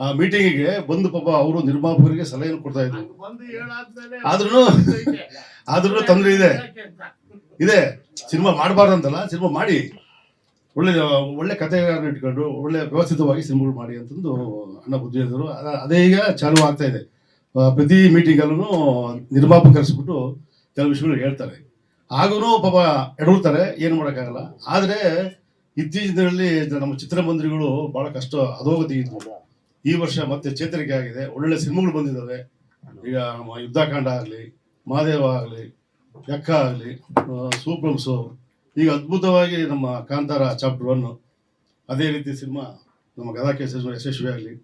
ಆ ಮೀಟಿಂಗಿಗೆ ಬಂದು ಪಾಪ ಅವರು ನಿರ್ಮಾಪಕರಿಗೆ ಸಲಹೆಯನ್ನು ಕೊಡ್ತಾ ಇದ್ರು. ಆದ್ರೂ ಆದ್ರೂ ತೊಂದರೆ ಇದೆ. ಇದೆ. ಸಿನಿಮಾ ಮಾಡಬಾರ್ದಂತಲ್ಲ, ಸಿನಿಮಾ ಮಾಡಿ. ಒಳ್ಳೆ ಒಳ್ಳೆ ಕಥೆಗಳನ್ನು ಇಟ್ಕೊಂಡು, ಒಳ್ಳೆ ವ್ಯವಸ್ಥಿತವಾಗಿ ಸಿನಿಮಾಗಳು ಮಾಡಿ ಅಂತಂದು ಅಣ್ಣ ಬುದ್ಧಿ ಹೇಳಿದ್ರು. ಅದ- ಈಗ ಚಾಲು ಆಗ್ತಾ ಇದೆ. ಪ್ರತಿ ಮೀಟಿಂಗಲ್ಲೂ ನಿರ್ಮಾಪಕ ಕರೆಸ್ಬಿಟ್ಟು ಕೆಲವು ವಿಷಯಗಳು ಹೇಳ್ತಾರೆ. ಆಗೂ ಪಾಪ ಎಡವ್ತಾರೆ ಏನು ಮಾಡೋಕ್ಕಾಗಲ್ಲ. ಆದರೆ ಇತ್ತೀಚಿನ ನಮ್ಮ ಚಿತ್ರಮಂದಿರಗಳು ಭಾಳ ಕಷ್ಟ, ಅಧೋಗತಿ ಇದ್ವು ಈ ವರ್ಷ ಮತ್ತೆ ಚೇತರಿಕೆ ಆಗಿದೆ. ಒಳ್ಳೆ ಸಿನಿಮಾಗಳು ಬಂದಿದ್ದಾವೆ. ಈಗ ಯುದ್ಧಕಾಂಡ ಆಗಲಿ, ಮಹಾದೇವ ಆಗಲಿ ಯಕ್ಕ ಆಗಲಿ ಸೂಪ್ರಮ್ಸು ಈಗ ಅದ್ಭುತವಾಗಿ ನಮ್ಮ ಕಾಂತಾರ ಚಾಪ್ಟರ್ ಒನ್ನು ಅದೇ ರೀತಿ ಸಿನಿಮಾ ನಮ್ಮ ಗದಾ ಕೇಸರಿ ಯಶಸ್ವಿ ಆಗಲಿ